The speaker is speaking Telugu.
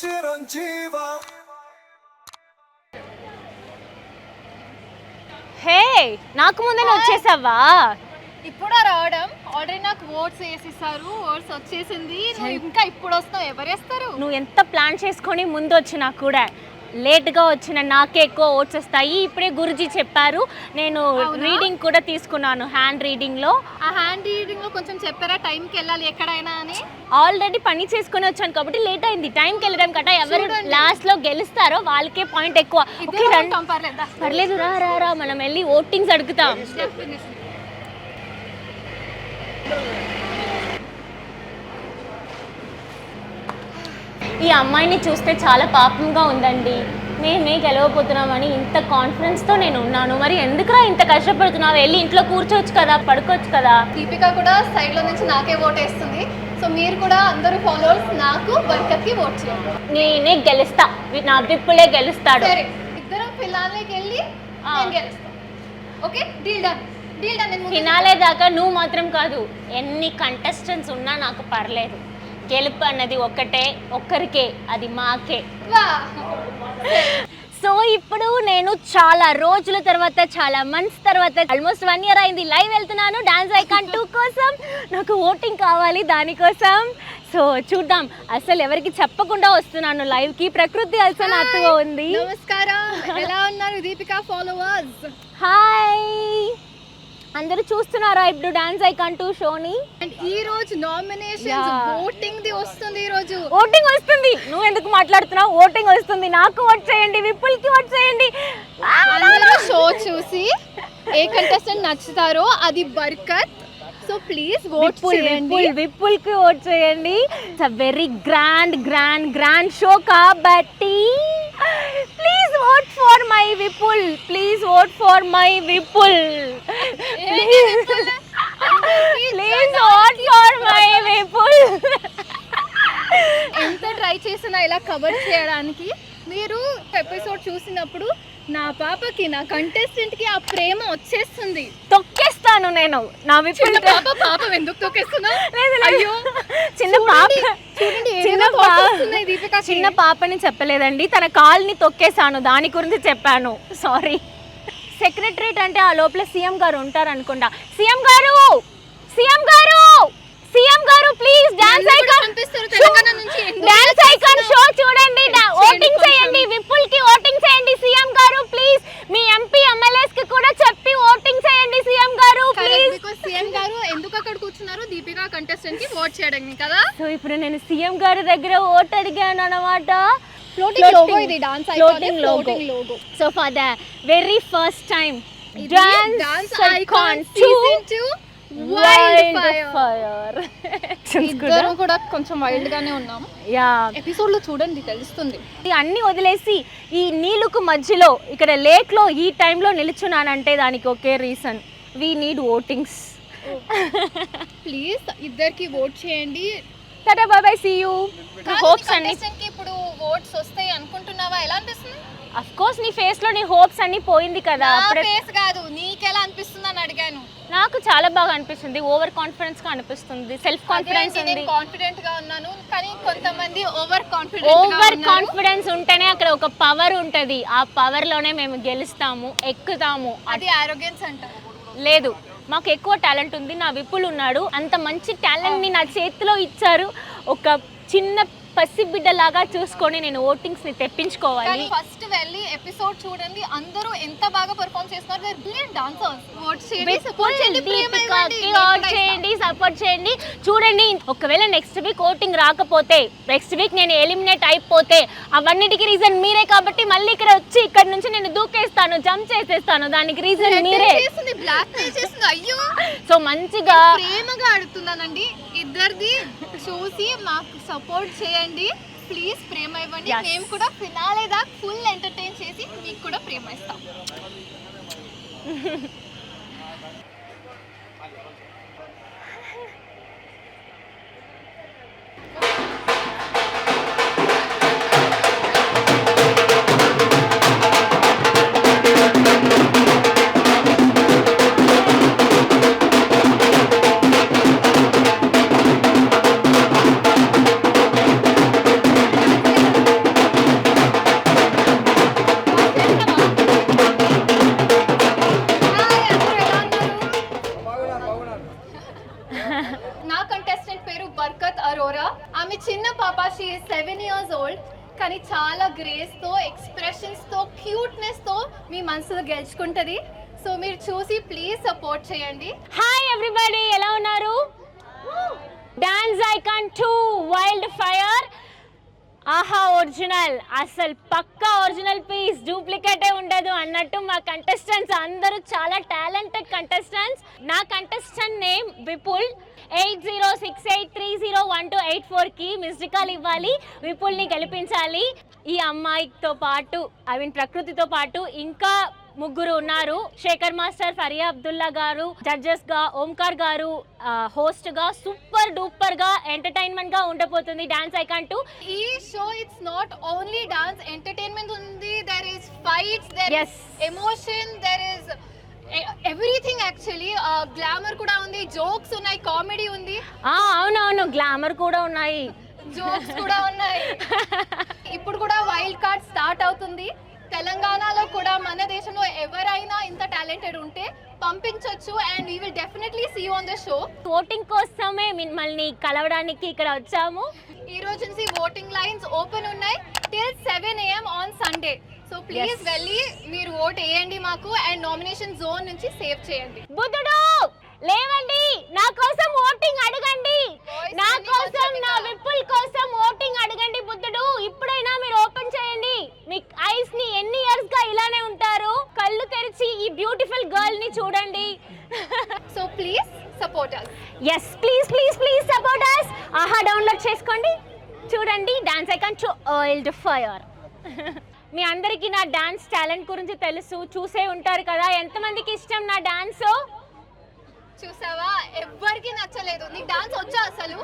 చిరంజీవ. హే నాకు ముందే వచ్చేసావా? ఇప్పుడు రావడం? ఆల్రెడీ నాకు ఓట్స్ వేసిస్తారు ఓట్స్ వచ్చేసింది. నువ్వు ఇంకా ఇప్పుడు వస్తావు ఎవరు వేస్తారు? నువ్వు ఎంత ప్లాన్ చేసుకొని ముందు వచ్చినా కూడా లేట్గా వచ్చిన నాకే ఎక్కువ ఓట్స్ వస్తాయి. ఇప్పుడే గురుజీ చెప్పారు. నేను? రీడింగ్ కూడా తీసుకున్నాను హ్యాండ్ రీడింగ్లో. ఆ హ్యాండ్ రీడింగ్లో కొంచెం చెప్పారా? టైంకి వెళ్ళాలి ఎక్కడైనా అని? ఆల్రెడీ పని చేసుకొని వచ్చాను కాబట్టి లేట్ అయింది. టైంకి వెళ్ళడం కట్ట ఎవరు. లాస్ట్లో గెలుస్తారో వాళ్ళకే పాయింట్ ఎక్కువ. పర్లేదు రా రా రా. మనం వెళ్ళి ఓటింగ్స్ అడుగుతాం. ఈ అమ్మాయిని చూస్తే చాలా పాపంగా ఉందండి. మేమే గెలవబోతున్నామని ఇంత కాన్ఫిడెన్స్తో నేను ఉన్నాను. మరి ఎందుకురా ఇంత కష్టపడుతున్నావు? వెళ్ళి ఇంట్లో కూర్చోవచ్చు కదా పడుకోవచ్చు కదా? దీపిక కూడా సైడ్లో నుంచి నాకే ఓట్ వేస్తుంది. సో మీరు కూడా అందరూ ఫాలోవర్స్ నాకు బర్కత్కి ఓట్ చేయండి. నేనే గెలుస్తా. నా పిప్పులే గెలుస్తాడు. సరే ఇద్దరం ఫినాలేకి వెళ్ళి ఆ. నేను గెలుస్తాను. Okay deal done deal done finale దాకా నువ్వు మాత్రం కాదు ఎన్ని కంటెస్టెంట్స్ ఉన్నా నాకు పర్లేదు. గెలుపు అన్నది ఒక్కటే ఒక్కరికే అది మాకే. సో ఇప్పుడు నేను చాలా రోజుల తర్వాత చాలా మంత్స్ తర్వాత ఆల్మోస్ట్ వన్ ఇయర్ అయింది లైవ్ వెళ్తున్నాను డాన్స్ ఐకాన్ టూ కోసం. నాకు ఓటింగ్ కావాలి దానికోసం. సో చూద్దాం అసలు ఎవరికి చెప్పకుండా వస్తున్నాను లైవ్కి ప్రకృతి అసలు నాతో ఉంది. నమస్కారం. ఎలా ఉన్నారు దీపిక ఫాలోవర్స్ హాయ్ అందరూ చూస్తున్నారా ఇప్పుడు డాన్స్ ఐకాన్ టూ షోని అండ్ ఈ రోజు నామినేషన్. ఓటింగ్ ది వస్తుంది ఈ రోజు. ఓటింగ్ వస్తుంది. నువ్వు ఎందుకు మాట్లాడుతున్నావు? ఓటింగ్ వస్తుంది. నాకు ఓట్ చేయండి విప్పుల్కి ఓట్ చేయండి. అందరూ షో చూసి ఏ కంటెస్టెంట్ నచ్చుతారో అది బర్కత్. సో ప్లీజ్ ఓట్ చేయండి. విప్పుల్ విప్పుల్కి ఓట్ చేయండి. It's a very grand grand grand show కాబట్టి please vote for my Vipul please vote for my Vipul please vote for my Vipul ఎంత ట్రై చేసినా ఇలా కవర్ చేయడానికి మీరు ఎపిసోడ్ చూసినప్పుడు నా పాపకి నా కంటెస్టెంట్కి ఆ ప్రేమ వచ్చేస్తుంది. తొక్కేస్తాను నేను. నా విపుల్ పాప పాప ఎందుకు తొక్కేస్తున్నా? లేదు. అయ్యో. చిన్న పాప చిన్న. చిన్న పాపని చెప్పలేదండి. తన కాల్ని తొక్కేశాను. దాని గురించి చెప్పాను. సారీ సెక్రటరేట్ అంటే ఆ లోపల సీఎం గారు ఉంటారు అనుకుంటా సీఎం గారు! సీఎం గారు! సీఎం గారు ప్లీజ్ డాన్స్ ఐకాన్ పంపిస్తారు తెలంగాణ నుంచి. ఎందుకు డాన్స్ ఇలా ఐకాన్ షో చూడండి ఓటింగ్ కొంచెం. చేయండి విపుల్కి ఓటింగ్ చేయండి సీఎం గారు ప్లీజ్ మీ ఎంపీ ఎమ్మెల్యేస్కి కూడా చెప్పి ఓటింగ్ చేయండి సీఎం గారు Correct, ప్లీజ్ because సీఎం గారు ఎందుకు అక్కడ కూర్చున్నారు దీపిక కదా? సో ఇప్పుడు నేను సీఎం గారి దగ్గర ఓట్ అడిగాను అనమాట ఫ్లోటింగ్ లోగో ఇది dance floating logo floating logo so for the very first time dance dance icon icon season 2 wild fire fire ఇద్దరు కూడా కొంచెం వైల్డ్ గానే ఉన్నాం. యా ఎపిసోడ్లో చూడండి తెలుస్తుంది. అన్ని వదిలేసి ఈ నీళ్ళకు మధ్యలో ఇక్కడ లేక్లో ఈ టైంలో నిలుచున్నానంటే దానికి ఒకే reason we need votings please ఇద్దరికి ఓట్ చేయండి. టాటా బాబాయ్ సీ యూ హోప్స్ అన్ని ఇప్పుడు ఓట్స్ వస్తాయి అనుకుంటున్నావా? ఎలా అనిపిస్తుంది? అఫ్ కోర్స్ నీ ఫేస్లో నీ హోప్స్ అన్ని పోయింది కదా. ఫేస్ కాదు నీకెలా అనిపిస్తుంది అని అడిగాను. నాకు చాలా బాగా అనిపిస్తుంది. ఓవర్ కాన్ఫిడెన్స్గా అనిపిస్తుంది. సెల్ఫ్ కాన్ఫిడెన్స్ ఉంది. కాన్ఫిడెంట్గా ఉన్నాను కానీ కొంతమంది ఓవర్ కాన్ఫిడెంట్ ఓవర్ కాన్ఫిడెన్స్ ఉంటేనే అక్కడ ఒక పవర్ ఉంటది. ఆ పవర్లోనే మేము గెలుస్తాము ఎక్కుతాము. అది ఆరోగ్యన్స్ అంటారు లేదు. మాకు ఎక్కువ టాలెంట్ ఉంది నా విపుల్ ఉన్నాడు. అంత మంచి టాలెంట్ని నా చేతిలో ఇచ్చారు. ఒక చిన్న పసిబిడ్డలాగా చూసుకొని నేను ఓటింగ్స్ని తెప్పించుకోవాలి. ఫస్ట్ వెళ్ళి ఎపిసోడ్ చూడండి. అందరూ ఎంత బాగా పర్ఫామ్ చేస్తున్నారు. దే బ్రిలియంట్ డాన్సర్స్ ఓట్ చేయండి సపోర్ట్ చేయండి కూడా చేయండి సపోర్ట్ చేయండి. చూడండి ఒకవేళ నెక్స్ట్ వీక్ ఓటింగ్ రాకపోతే నెక్స్ట్ వీక్ నేను ఎలిమినేట్ అయిపోతే అవన్నిటికి రీజన్ మీరే కాబట్టి మళ్ళీ ఇక్కడ వచ్చి ఇక్కడ నుంచి నేను దూకేస్తాను జంప్ చేసేస్తాను. దానికి రీజన్. మీరే. అయ్యో! సో మంచిగా ప్రేమగా అడుగుతున్నానండి. ఇద్దరిది చూసి మాకు సపోర్ట్ చేయండి. ప్లీజ్ ప్రేమ ఇవ్వండి. మేము కూడా ఫినాలే దాకా పాప షీ సెవెన్ ఇయర్స్ ఓల్డ్ కానీ చాలా గ్రేస్తో ఎక్స్ప్రెషన్స్తో క్యూట్నెస్తో మీ మనసులో గెలుచుకుంటుంది. సో మీరు చూసి ప్లీజ్ సపోర్ట్ చేయండి. హాయ్ ఎవ్రీబడి ఎలా ఉన్నారు? Dance Icon two wild fire Aha original అసలు పక్కా ఒరిజినల్ పీస్ డూప్లికేటే ఉండదు అన్నట్టు మా కంటెస్టెంట్స్ అందరూ చాలా టాలెంటెడ్ కంటెస్టెంట్స్ నా contestant name Vipul. Eight zero six eight three zero one two eight ఫోర్కి మిస్డ్ కాల్ ఇవ్వాలి. విపుల్ని గెలిపించాలి. ఈ అమ్మాయితో పాటు ఐ మీన్ ప్రకృతితో పాటు ఇంకా ముగ్గురు ఉన్నారు. శేఖర్ మాస్టర్ ఫరియా అబ్దుల్లా గారు జడ్జెస్గా ఓంకార్ గారు హోస్ట్గా సూపర్ డూపర్గా ఎంటర్టైన్మెంట్గా ఉండబోతుంది డాన్స్ ఐకాన్ టు. ఈ show it's not only dance entertainment ఉంది. There is fights there. Is emotion there is everything actually glamour కూడా ఉంది జోక్స్ ఉన్నాయి కామెడీ ఉంది. అవునవును గ్లామర్ కూడా ఉన్నాయి. జోక్స్ కూడా ఉన్నాయి. ఇప్పుడు కూడా వైల్డ్ కార్డ్ స్టార్ట్ అవుతుంది. తెలంగాణలో కూడా మన దేశంలో ఎవరైనా ఇంత టాలెంటెడ్ ఉంటే పంపించవచ్చు and we will definitely see on the show voting కోసమే మిమ్మల్ని కలవడానికి ఇక్కడ వచ్చాము. ఈ రోజు నుంచి ఓటింగ్ లైన్స్ ఓపెన్ ఉన్నాయి. Till seven AM on Sunday so please. వెళ్ళి మీరు ఓట్ వేయండి మాకు అండ్ నామినేషన్ జోన్ నుంచి సేవ్ చేయండి. బుద్ధుడు లేవండి. నా కోసం ఓటింగ్ అడగండి. నా కోసం నా. విప్పుల్ కోసం ఓటింగ్ అడగండి బుద్ధుడు. ఇప్పుడైనా మీరు ఓపెన్ చేయండి. మీ ఐస్ని ఎన్ని ఇయర్స్గా ఇలానే ఉంటారు? కళ్ళు తెరిచి ఈ బ్యూటిఫుల్ గర్ల్ని చూడండి. So please support us yes please please please support us. Aha download చేసుకోండి. చూడండి Dance Icon two wild fire మీ అందరికీ నా డాన్స్ టాలెంట్ గురించి తెలుసు. చూసే ఉంటారు కదా. ఎంతమందికి ఇష్టం నా డాన్స్? చూసావా? ఎవ్వరికి నచ్చలేదు. నీకు డాన్స్ వచ్చా అసలు?